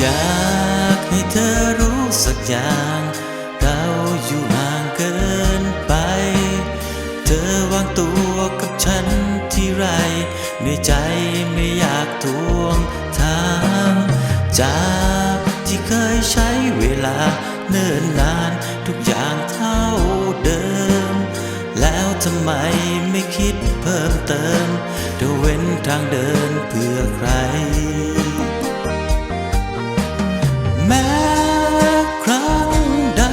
อยากให้เธอรู้สักอย่างเราอยู่ห่างเกินไป เธอวางตัวกับฉันที่ไรเหนื่อยใจไม่อยากทวงถามจากที่เคยใช้เวลาเนิ่นนานทุกอย่างเท่าเดิม แล้วทำไมไม่คิดเพิ่มเติมเธอเว้นทางเดินเพื่อใคร แม้ครั้งใด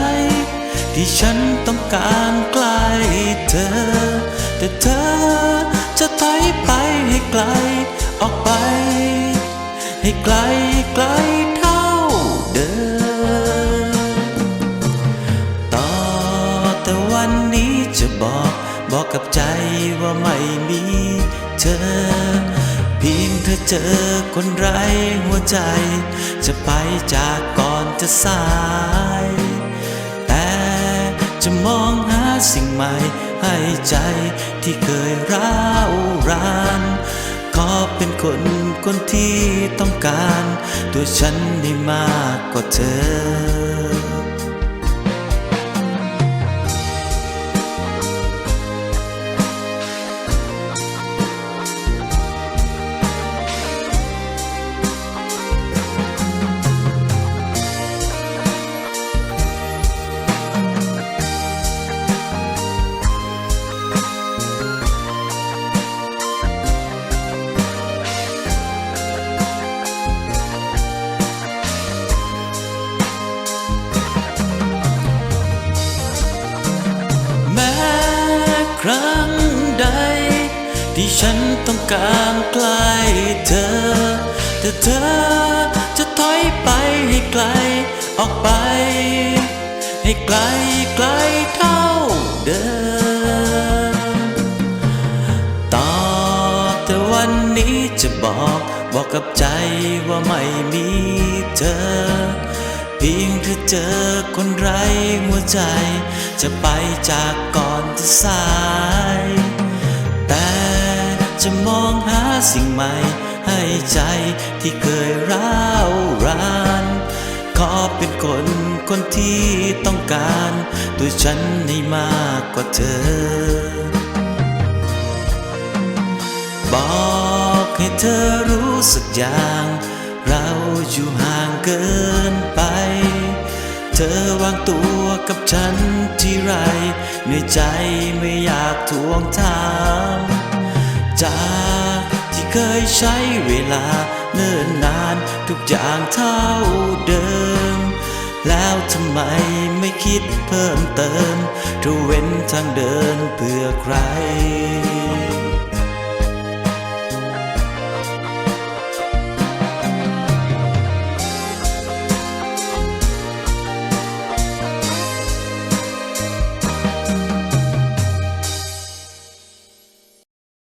ที่ฉันต้องการใกล้เธอ แต่เธอจะถอยไปให้ไกล ออกไป ให้ไกลไกลเท่าเดิมต่อแต่วันนี้จะบอกบอกกับใจว่าไม่มีเธอ พียงเธอเจอคนไร้หัวใจ จะไปจากก่อนจะสาย แต่จะมองหาสิ่งใหม่ให้ใจที่เคยร้าวรานขอเป็นคนคนที่ต้องการ ตัวฉันได้มากกว่าเธอ ครั้งใด ที่ฉันต้องการใกล้เธอ แต่เธอจะถอยไปให้ไกลออกไป ให้ไกลไกลเท่าเดิมต่อแต่วันนี้จะบอกบอกกับใจว่าไม่มีเธอ พียงเธอเจอคนไร้หัวใจ จะไปจากก่อนจะสาย แต่จะมองหาสิ่งใหม่ ให้ใจที่เคยร้าวรานขอเป็นคนคนที่ต้องการตัวฉันให้มากกว่าเธอ บอกให้เธอรู้สักอย่าง เราอยู่ห่างเกินไป เธอวางตัวกับฉันที่ไรเหนื่อยใจไม่อยากทวงถามจากที่เคยใช้เวลาเนิ่นนานทุกอย่างเท่าเดิม แล้วทำไมไม่คิดเพิ่มเติมเธอเว้นทางเดินเพื่อใคร